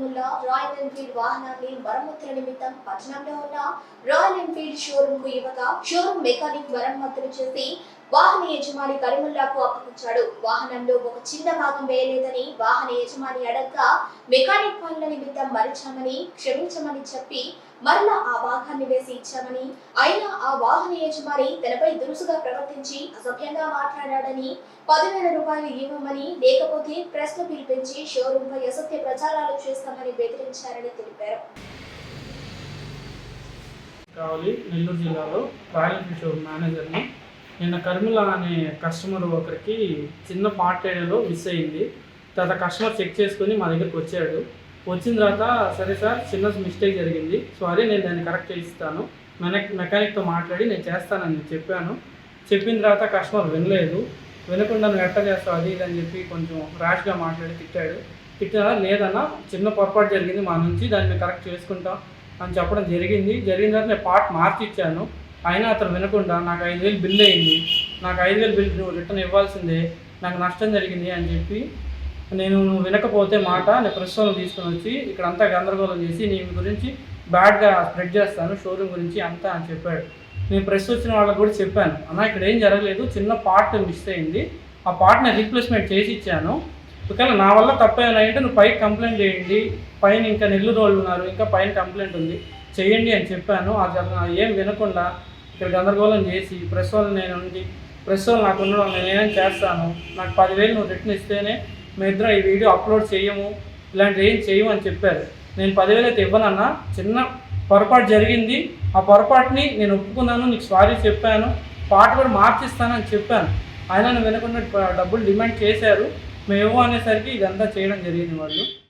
Kanumalla royal Enfield వాహనాన్ని మరమ్మతుల నిమిత్తం పట్టణంలో ఉన్న రాయల్ ఎన్ఫీల్డ్ షోరూమ్కు ఇవ్వగా షోరూమ్ మెకానిక్ మరమ్మతులు చేసి వాహన యజమాని కరిముల్లాకు అప్పగించాడు. వాహనంలో ఒక చిన్న భాగం వేయలేదని వాహన యజమాని అడగ్గా మెకానిక్ పనుల నిమిత్తం మరిచామని క్షమించమని చెప్పి మరలా ఆ భాగాన్ని వేసి ఇచ్చామని అయినా ఆ వాహన యజమాని తనపై దురుసుగా ప్రవర్తించి అసభ్యంగా మాట్లాడాడని పదివేల రూపాయలు ఇవ్వమని లేకపోతే ప్రశ్న పిలిపించి షోరూమ్ పై అసత్య ప్రచారాలు చేస్తామని బెదిరించారని తెలిపారు. కావాలి నెల్లూరు జిల్లాలో రాయల్ ఎన్ఫీల్డ్ షోరూమ్ మేనేజర్ని నిన్న కర్మిల అనే కస్టమర్ ఒకరికి చిన్న పార్ట్ ఏరియాలో మిస్ అయింది. తర్వాత కస్టమర్ చెక్ చేసుకుని మా దగ్గరికి వచ్చాడు. వచ్చిన తర్వాత సరే సార్ చిన్న మిస్టేక్ జరిగింది. సారీ నేను దాన్ని కరెక్ట్ చేయిస్తాను. మెనక్ మెకానిక్తో మాట్లాడి నేను చేస్తానని నేను చెప్పాను. చెప్పిన తర్వాత కస్టమర్ వినలేదు. వినకుండా నువ్వు ఎట్ట చేస్తావు? అది ఇది అని చెప్పి కొంచెం ర్యాష్గా మాట్లాడి తిట్టాడు. తిట్టినా లేదన్నా చిన్న పొరపాటు జరిగింది మా నుంచి దాన్ని కరెక్ట్ చేసుకుంటాం అని చెప్పడం జరిగింది. జరిగిన తర్వాత నేను పార్ట్ మార్చిచ్చాను. అయినా అతను వినకుండా నాకు ఐదు వేలు బిల్ అయింది. నాకు ఐదు వేలు బిల్ నువ్వు రిటర్న్ ఇవ్వాల్సిందే. నాకు నష్టం జరిగింది అని చెప్పి నేను నువ్వు వినకపోతే మాట నేను ప్రస్తుతం తీసుకుని వచ్చి ఇక్కడ అంతా గందరగోళం చేసి నీ గురించి బ్యాడ్గా స్ప్రెడ్ చేస్తాను షోరూమ్ గురించి అంతా అని చెప్పాడు. నేను ప్రెస్ వచ్చిన వాళ్ళకి కూడా చెప్పాను. అన్న ఇక్కడ ఏం జరగలేదు. చిన్న పార్ట్ మిస్ అయింది. ఆ పార్ట్ నేను రీప్లేస్మెంట్ చేసి ఇచ్చాను. ఒకవేళ నా వల్ల తప్పేమైనా అంటే నువ్వు పైకి కంప్లైంట్ చేయండి. పైన ఇంకా నెల్లూరు వాళ్ళు ఉన్నారు. ఇంకా పైన కంప్లైంట్ ఉంది. చేయండి అని చెప్పాను. అది ఏం వినకుండా ఇక్కడ గందరగోళం చేసి ప్రెస్ వాళ్ళు నేను ఉండి ప్రెస్ వాళ్ళు నాకు ఉండడం నేను ఏమైనా చేస్తాను? నాకు పదివేలు నువ్వు రిటర్న్ ఇస్తేనే మీ ఇద్దరం ఈ వీడియో అప్లోడ్ చేయము ఇలాంటివి ఏం చేయము అని చెప్పారు. నేను పదివేలు అయితే ఇవ్వనన్నా చిన్న పొరపాటు జరిగింది. ఆ పొరపాటుని నేను ఒప్పుకున్నాను నీకు సారీ చెప్పాను. పాట కూడా మార్చిస్తానని చెప్పాను. ఆయన వినకుండా డబ్బులు డిమాండ్ చేశారు. మేము అనేసరికి ఇదంతా చేయడం జరిగింది వాళ్ళు.